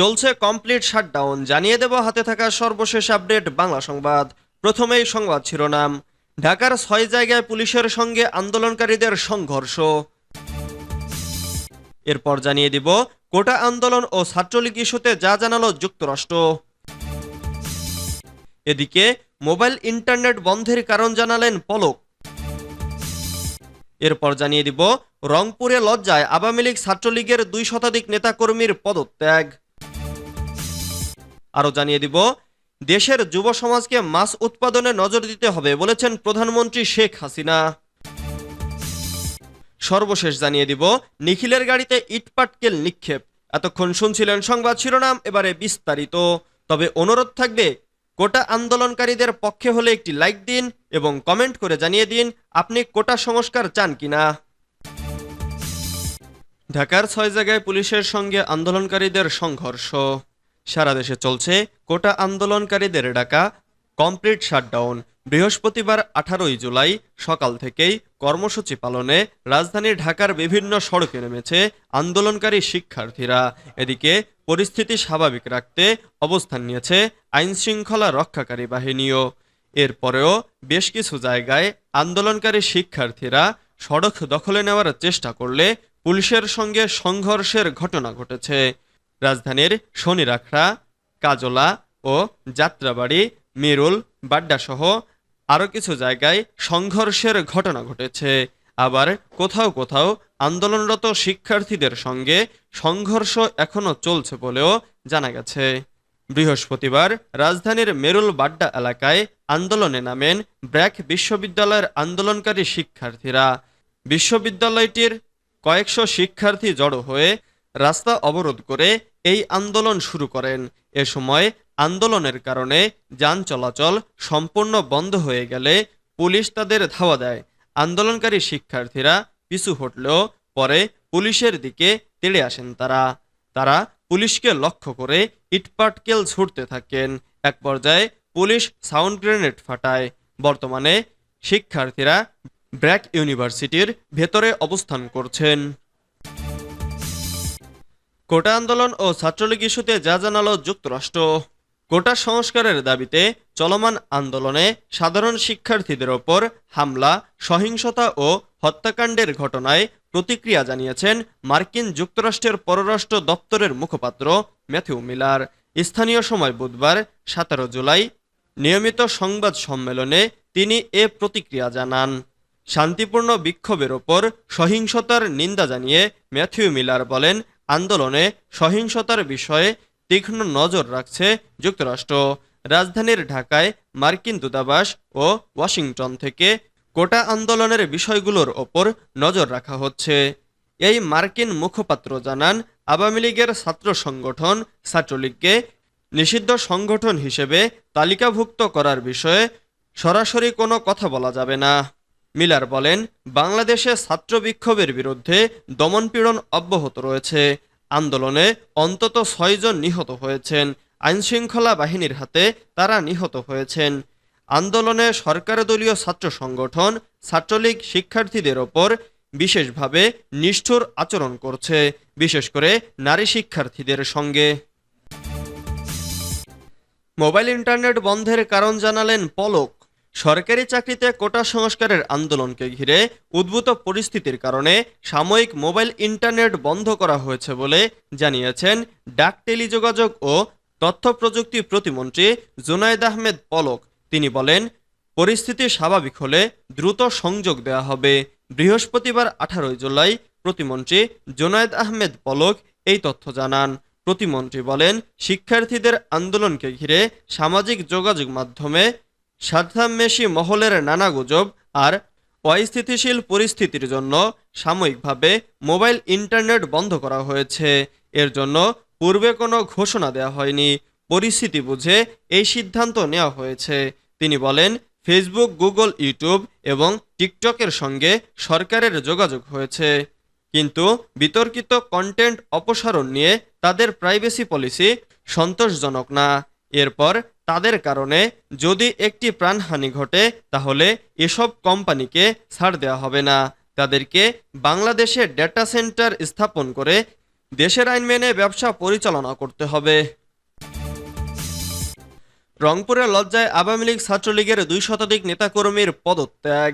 চলছে complete shutdown জানিয়ে দেব, হাতে থাকা সর্বশেষ আপডেট বাংলা সংবাদ। প্রথমেই সংবাদ শিরোনাম। ঢাকার ছয় জায়গায় পুলিশের সঙ্গে আন্দোলনকারীদের সংঘর্ষ। এরপর জানিয়ে দিব, কোটা আন্দোলন ও ছাত্রলীগ ইস্যুতে যা জানালো যুক্তরাষ্ট্র। এদিকে, মোবাইল ইন্টারনেট বন্ধের কারণ জানালেন পলক। এরপর জানিয়ে দিব, রংপুরে লজ্জায় আওয়ামী লীগ ছাত্রলীগের দুই শতাধিক নেতাকর্মীর পদত্যাগ। আরও জানিয়ে দিব, দেশের যুব সমাজকে মাছ উৎপাদনে নজর দিতে হবে বলেছেন প্রধানমন্ত্রী শেখ হাসিনা। সর্বশেষ জানিয়ে দিব, নিখিলের গাড়িতে ইটপাটকেল নিক্ষেপ। এতক্ষণ শুনছিলেন সংবাদ শিরোনাম, এবারে বিস্তারিত। তবে অনুরোধ থাকবে, কোটা আন্দোলনকারীদের পক্ষে হলে একটি লাইক দিন এবং কমেন্ট করে জানিয়ে দিন আপনি কোটা সংস্কার চান কিনা। ঢাকার ছয় জায়গায় পুলিশের সঙ্গে আন্দোলনকারীদের সংঘর্ষ। সারা দেশে চলছে কোটা আন্দোলনকারীদের ডাকা কমপ্লিট শাটডাউন। বৃহস্পতিবার আঠারোই জুলাই সকাল থেকেই কর্মসূচি পালনে রাজধানী ঢাকার বিভিন্ন সড়কে নেমেছে আন্দোলনকারী শিক্ষার্থীরা। এদিকে পরিস্থিতি স্বাভাবিক রাখতে অবস্থান নিয়েছে আইনশৃঙ্খলা রক্ষাকারী বাহিনীও। এরপরেও বেশ কিছু জায়গায় আন্দোলনকারী শিক্ষার্থীরা সড়ক দখলে নেওয়ার চেষ্টা করলে পুলিশের সঙ্গে সংঘর্ষের ঘটনা ঘটেছে। রাজধানীর শনিরাখড়া, কাজলা ও যাত্রাবাড়ি, মিরুল, বাড্ডাসহ আরও কিছু জায়গায় সংঘর্ষের ঘটনা ঘটেছে। আবার কোথাও কোথাও আন্দোলনরত শিক্ষার্থীদের সঙ্গে সংঘর্ষ এখনও চলছে বলেও জানা গেছে। বৃহস্পতিবার রাজধানীর মেরুল বাড্ডা এলাকায় আন্দোলনে নামেন ব্র্যাক বিশ্ববিদ্যালয়ের আন্দোলনকারী শিক্ষার্থীরা। বিশ্ববিদ্যালয়টির কয়েকশো শিক্ষার্থী জড়ো হয়ে রাস্তা অবরোধ করে এই আন্দোলন শুরু করেন। এ সময় আন্দোলনের কারণে যান চলাচল সম্পূর্ণ বন্ধ হয়ে গেলে পুলিশ তাদের ধাওয়া দেয়। আন্দোলনকারী শিক্ষার্থীরা পিছু হটলেও পরে পুলিশের দিকে তেড়ে আসেন তারা। তারা পুলিশকে লক্ষ্য করে ইটপাটকেল ছুটতে থাকেন। এক পর্যায়ে পুলিশ সাউন্ড গ্রেনেড ফাটায়। বর্তমানে শিক্ষার্থীরা ব্র্যাক ইউনিভার্সিটির ভেতরে অবস্থান করছেন। কোটা আন্দোলন ও ছাত্রলীগ ইস্যুতে যা জানালো যুক্তরাষ্ট্র। কোটা সংস্কারের দাবিতে চলমান আন্দোলনে সাধারণ শিক্ষার্থীদের ওপর হামলা, সহিংসতা ও হত্যাকাণ্ডের ঘটনায় প্রতিক্রিয়া জানিয়েছেন মার্কিন যুক্তরাষ্ট্রের পররাষ্ট্র দপ্তরের মুখপাত্র ম্যাথিউ মিলার। স্থানীয় সময় বুধবার, সতেরো জুলাই, নিয়মিত সংবাদ সম্মেলনে তিনি এ প্রতিক্রিয়া জানান। শান্তিপূর্ণ বিক্ষোভের ওপর সহিংসতার নিন্দা জানিয়ে ম্যাথিউ মিলার বলেন আন্দোলনে সহিংসতার বিষয়ে তীক্ষ্ণ নজর রাখছে যুক্তরাষ্ট্র। রাজধানীর ঢাকায় মার্কিন দূতাবাস ও ওয়াশিংটন থেকে কোটা আন্দোলনের বিষয়গুলোর ওপর নজর রাখা হচ্ছে। এই মার্কিন মুখপাত্র জানান, আওয়ামী লীগের ছাত্র সংগঠন ছাত্রলীগকে নিষিদ্ধ সংগঠন হিসেবে তালিকাভুক্ত করার বিষয়ে সরাসরি কোনো কথা বলা যাবে না। মিলার বলেন, বাংলাদেশে ছাত্র বিক্ষোভের বিরুদ্ধে দমনপীড়ন অব্যাহত রয়েছে। আন্দোলনে অন্তত ছয়জন নিহত হয়েছেন। আইনশৃঙ্খলা বাহিনীর হাতে তারা নিহত হয়েছেন। আন্দোলনে সরকার দলীয় ছাত্র সংগঠন, ছাত্রলীগ শিক্ষার্থীদের ওপর বিশেষভাবে নিষ্ঠুর আচরণ করছে, বিশেষ করে নারী শিক্ষার্থীদের সঙ্গে। মোবাইল ইন্টারনেট বন্ধের কারণ জানালেন পলক। সরকারি চাকরিতে কোটা সংস্কারের আন্দোলনকে ঘিরে উদ্ভূত পরিস্থিতির কারণে সাময়িক মোবাইল ইন্টারনেট বন্ধ করা হয়েছে বলে জানিয়েছেন ডাক টেলিযোগাযোগ ও তথ্য প্রযুক্তি প্রতিমন্ত্রী জুনায়দ আহমেদ পলক। তিনি বলেন, পরিস্থিতি স্বাভাবিক হলে দ্রুত সংযোগ দেওয়া হবে। বৃহস্পতিবার আঠারোই জুলাই প্রতিমন্ত্রী জোনায়েদ আহমেদ পলক এই তথ্য জানান। প্রতিমন্ত্রী বলেন, শিক্ষার্থীদের আন্দোলনকে ঘিরে সামাজিক যোগাযোগ মাধ্যমে স্বার্থান্বেষী মহলের নানা গুজব আর অস্থিতিশীল পরিস্থিতির জন্য সাময়িকভাবে মোবাইল ইন্টারনেট বন্ধ করা হয়েছে। এর জন্য পূর্বে কোনো ঘোষণা দেওয়া হয়নি। পরিস্থিতি বুঝে এই সিদ্ধান্ত নেওয়া হয়েছে। তিনি বলেন, ফেসবুক, গুগল, ইউটিউব এবং টিকটকের সঙ্গে সরকারের যোগাযোগ হয়েছে। কিন্তু বিতর্কিত কন্টেন্ট অপসারণ নিয়ে তাদের প্রাইভেসি পলিসি সন্তোষজনক না। এরপর তাদের কারণে যদি একটি প্রাণহানি ঘটে, তাহলে এসব কোম্পানিকে ছাড় দেওয়া হবে না। তাদেরকে বাংলাদেশে ডেটা সেন্টার স্থাপন করে দেশের আইন মেনে ব্যবসা পরিচালনা করতে হবে। রংপুরের লজ্জায় আওয়ামী লীগ ছাত্রলীগের দুই শতাধিক নেতাকর্মীর পদত্যাগ।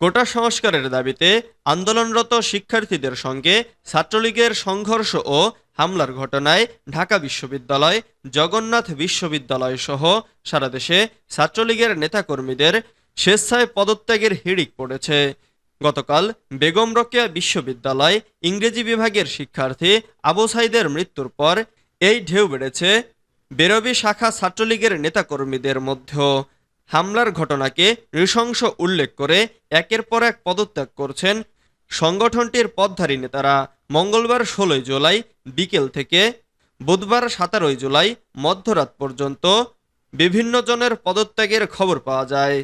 কোটা সংস্কারের দাবিতে আন্দোলনরত শিক্ষার্থীদের সঙ্গে ছাত্রলীগের সংঘর্ষ ও হামলার ঘটনায় ঢাকা বিশ্ববিদ্যালয়, জগন্নাথ বিশ্ববিদ্যালয় সহ সারা দেশে ছাত্রলীগের নেতাকর্মীদের স্বেচ্ছায় পদত্যাগের হিড়িক পড়েছে। গতকাল বেগম রোকেয়া বিশ্ববিদ্যালয় ইংরেজি বিভাগের শিক্ষার্থী আবু সাইদের মৃত্যুর পর এই ঢেউ বেড়েছে বেরবি শাখা ছাত্রলীগের নেতাকর্মীদের মধ্যেও। হামলার ঘটনাকে নৃশংস উল্লেখ করে একের পর এক পদত্যাগ করছেন সংগঠনটির পদধারী নেতারা। মঙ্গলবার ষোলোই জুলাই বিকেল থেকে বুধবার সতেরোই জুলাই মধ্যরাত পর্যন্ত বিভিন্ন জনের পদত্যাগের খবর পাওয়া যায়।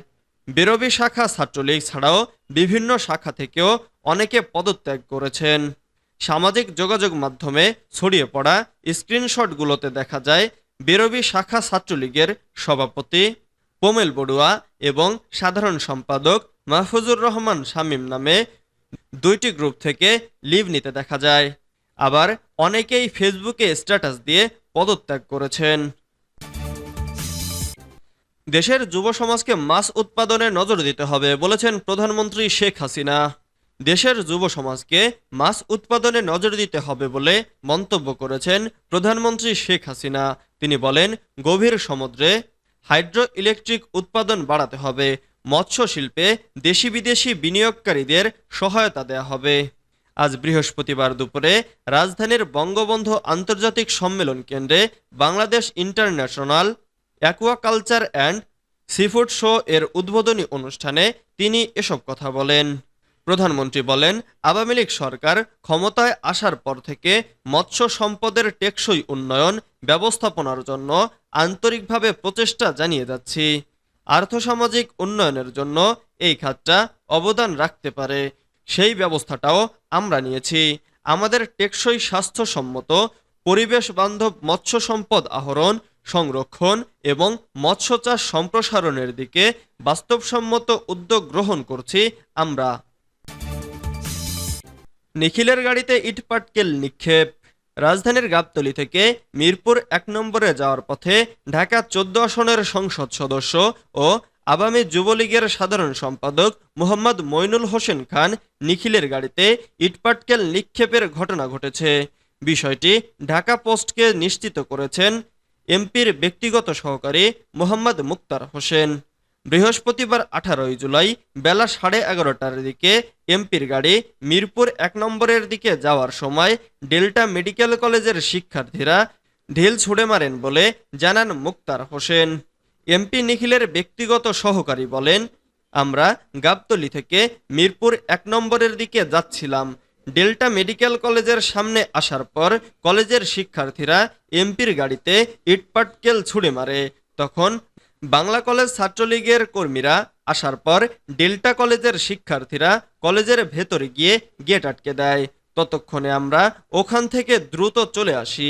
বেরবি শাখা ছাত্রলীগ ছাড়াও বিভিন্ন শাখা থেকেও অনেকে পদত্যাগ করেছেন। সামাজিক যোগাযোগ মাধ্যমে ছড়িয়ে পড়া স্ক্রিনশটগুলোতে দেখা যায় বেরবি শাখা ছাত্রলীগের সভাপতি পোমেল বড়ুয়া এবং সাধারণ সম্পাদক মাহফুজুর রহমান শামীম নামে দুইটি গ্রুপ থেকে লিভ নিতে দেখা যায়। আবার অনেকেই ফেসবুকে স্ট্যাটাস দিয়ে পদত্যাগ করেছেন। দেশের যুব সমাজকে মাছ উৎপাদনে নজর দিতে হবে বলেছেন প্রধানমন্ত্রী শেখ হাসিনা। দেশের যুব সমাজকে মাছ উৎপাদনে নজর দিতে হবে বলে মন্তব্য করেছেন প্রধানমন্ত্রী শেখ হাসিনা। তিনি বলেন, গভীর সমুদ্রে হাইড্রো ইলেকট্রিক উৎপাদন বাড়াতে হবে। মৎস্য শিল্পে দেশি বিদেশি বিনিয়োগকারীদের সহায়তা দেওয়া হবে। আজ বৃহস্পতিবার দুপুরে রাজধানীর বঙ্গবন্ধু আন্তর্জাতিক সম্মেলন কেন্দ্রে Bangladesh international aquaculture and seafood show এর উদ্বোধনী অনুষ্ঠানে তিনি এসব কথা বলেন। প্রধানমন্ত্রী বলেন, আওয়ামী লীগ সরকার ক্ষমতায় আসার পর থেকে মৎস্য সম্পদের টেকসই উন্নয়ন, ব্যবস্থাপনার জন্য আন্তরিকভাবে প্রচেষ্টা জানিয়ে যাচ্ছি। আর্থসামাজিক উন্নয়নের জন্য এই খাতটা অবদান রাখতে পারে। সেই ব্যবস্থাটাও আমরা নিয়েছি। আমাদের টেকসই স্বাস্থ্যসম্মত পরিবেশ বান্ধব মৎস্য সম্পদ আহরণ, সংরক্ষণ এবং মৎস্য চাষ সম্প্রসারণের দিকে বাস্তবসম্মত উদ্যোগ গ্রহণ করছি আমরা। নিখিলের গাড়িতে ইটপাটকেল নিক্ষেপ। রাজধানীর গাবতলী থেকে মিরপুর এক নম্বরে যাওয়ার পথে ঢাকা চোদ্দ আসনের সংসদ সদস্য ও আওয়ামী যুবলীগের সাধারণ সম্পাদক মোহাম্মদ মইনুল হোসেন খান নিখিলের গাড়িতে ইটপাটকেল নিক্ষেপের ঘটনা ঘটেছে। বিষয়টি ঢাকা পোস্টকে নিশ্চিত করেছেন এমপির ব্যক্তিগত সহকারী মোহাম্মদ মুক্তার হোসেন। বৃহস্পতিবার আঠারোই জুলাই বেলা সাড়ে এগারোটার দিকে এমপির গাড়ি মিরপুর এক নম্বরের দিকে যাওয়ার সময় ডেল্টা মেডিকেল কলেজের শিক্ষার্থীরা ঢিল ছুড়ে মারেন বলে জানান মুক্তার হোসেন। এমপি নিখিলের ব্যক্তিগত সহকারী বলেন, আমরা গাবতলি থেকে মিরপুর এক নম্বরের দিকে যাচ্ছিলাম। ডেল্টা মেডিকেল কলেজের সামনে আসার পর কলেজের শিক্ষার্থীরা এমপির গাড়িতে ইটপাটকেল ছুড়ে মারে। তখন বাংলা কলেজ ছাত্রলীগের কর্মীরা আসার পর ডেল্টা কলেজের শিক্ষার্থীরা কলেজের ভেতরে গিয়ে গেট আটকে দেয়। ততক্ষণে আমরা ওখান থেকে দ্রুত চলে আসি।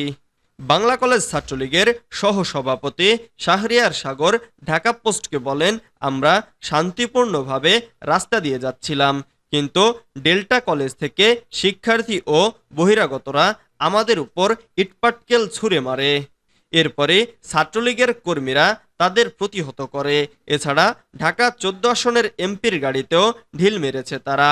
বাংলা কলেজ ছাত্রলীগের সহসভাপতি শাহরিয়ার সাগর ঢাকা পোস্টকে বলেন, আমরা শান্তিপূর্ণভাবে রাস্তা দিয়ে যাচ্ছিলাম, কিন্তু ডেল্টা কলেজ থেকে শিক্ষার্থী ও বহিরাগতরা আমাদের উপর ইটপাটকেল ছুঁড়ে মারে। এরপরে ছাত্রলীগের কর্মীরা তাদের প্রতিহত করে। এছাড়া ঢাকা চোদ্দ আসনের এমপির গাড়িতেও ঢিল মেরেছে তারা।